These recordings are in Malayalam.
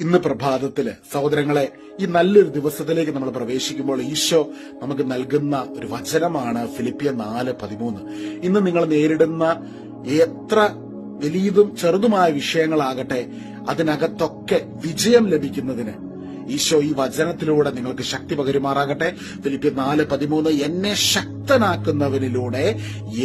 ഇന്ന് പ്രഭാതത്തിൽ സഹോദരങ്ങളെ ഈ നല്ലൊരു ദിവസത്തിലേക്ക് നമ്മൾ പ്രവേശിക്കുമ്പോൾ ഈശോ നമുക്ക് നൽകുന്ന ഒരു വചനമാണ് ഫിലിപ്പിയ നാല് പതിമൂന്ന്. ഇന്ന് നിങ്ങൾ നേരിടുന്ന എത്ര വലിയതും ചെറുതുമായ വിഷയങ്ങളാകട്ടെ അതിനകത്തൊക്കെ വിജയം ലഭിക്കുന്നതിന് ഈശോ ഈ വചനത്തിലൂടെ നിങ്ങൾക്ക് ശക്തി പകരുമാറാകട്ടെ. ഫിലിപ്പിയ നാല് പതിമൂന്ന് എന്നെ ശക്തനാക്കുന്നവനിലൂടെ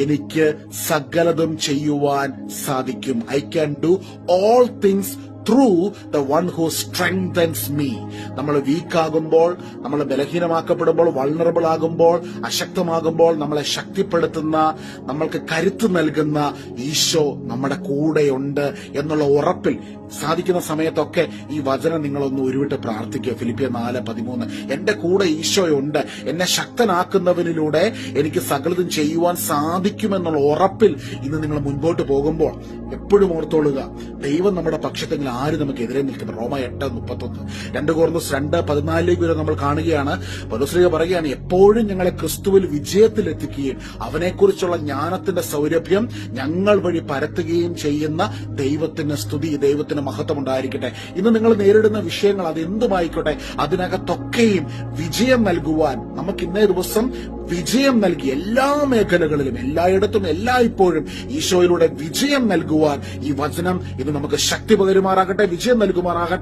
എനിക്ക് സകലതും ചെയ്യുവാൻ സാധിക്കും. I can do all things through the one who strengthens me നമ്മൾ വീക്ക് ആകുമ്പോൾ നമ്മൾ ബലഹീനമാക്കപ്പെടുമ്പോൾ വൾണറബിൾ ആകുമ്പോൾ അശക്തമാകുമ്പോൾ നമ്മളെ ശക്തിപ്പെടുത്തുന്ന നമ്മൾക്ക് കരുത്ത് നൽകുന്ന ഈശോ നമ്മുടെ കൂടെയുണ്ട് എന്നുള്ള ഉറപ്പിൽ സാധിക്കുന്ന സമയത്തൊക്കെ ഈ വചനം നിങ്ങളൊന്ന് ഉരുവിട്ട് പ്രാർത്ഥിക്കുക. ഫിലിപ്പിയ നാല് പതിമൂന്ന്. എന്റെ കൂടെ ഈശോയുണ്ട്. എന്നെ ശക്തനാക്കുന്നവനിലൂടെ എനിക്ക് സകലതും ചെയ്യുവാൻ സാധിക്കുമെന്നുള്ള ഉറപ്പിൽ ഇന്ന് നിങ്ങൾ മുൻപോട്ട് പോകുമ്പോൾ എപ്പോഴും ഓർത്തോളുക. ദൈവം നമ്മുടെ പക്ഷത്തെങ്കിൽ ആര് നമുക്ക് എതിരെ നിൽക്കുന്നത് റോമ എട്ട് മുപ്പത്തൊന്ന്. രണ്ട് കോർന്നസ് രണ്ട് പതിനാലിലേക്ക് വരെ നമ്മൾ കാണുകയാണ്. പൗലോസ്ലിക പറയുകയാണ് എപ്പോഴും ഞങ്ങളെ ക്രിസ്തുവിൽ വിജയത്തിലെത്തിക്കുകയും അവനെക്കുറിച്ചുള്ള ജ്ഞാനത്തിന്റെ സൗരഭ്യം ഞങ്ങൾ വഴി പരത്തുകയും ചെയ്യുന്ന ദൈവത്തിന് സ്തുതി ദൈവത്തിന് മഹത്വം ഉണ്ടായിരിക്കട്ടെ. ഇന്ന് നിങ്ങൾ നേരിടുന്ന വിഷയങ്ങൾ അത് എന്തുമായിക്കോട്ടെ അതിനകത്തൊക്കെയും വിജയം നൽകുവാൻ നമുക്ക് ഇന്നേ ദിവസം വിജയം നൽകി എല്ലാ മേഖലകളിലും എല്ലായിടത്തും എല്ലായ്പ്പോഴും ഈശോയിലൂടെ വിജയം നൽകുവാൻ ഈ വചനം ഇത് നമുക്ക് ശക്തി പകരുമാറാകട്ടെ വിജയം നൽകുമാറാകട്ടെ.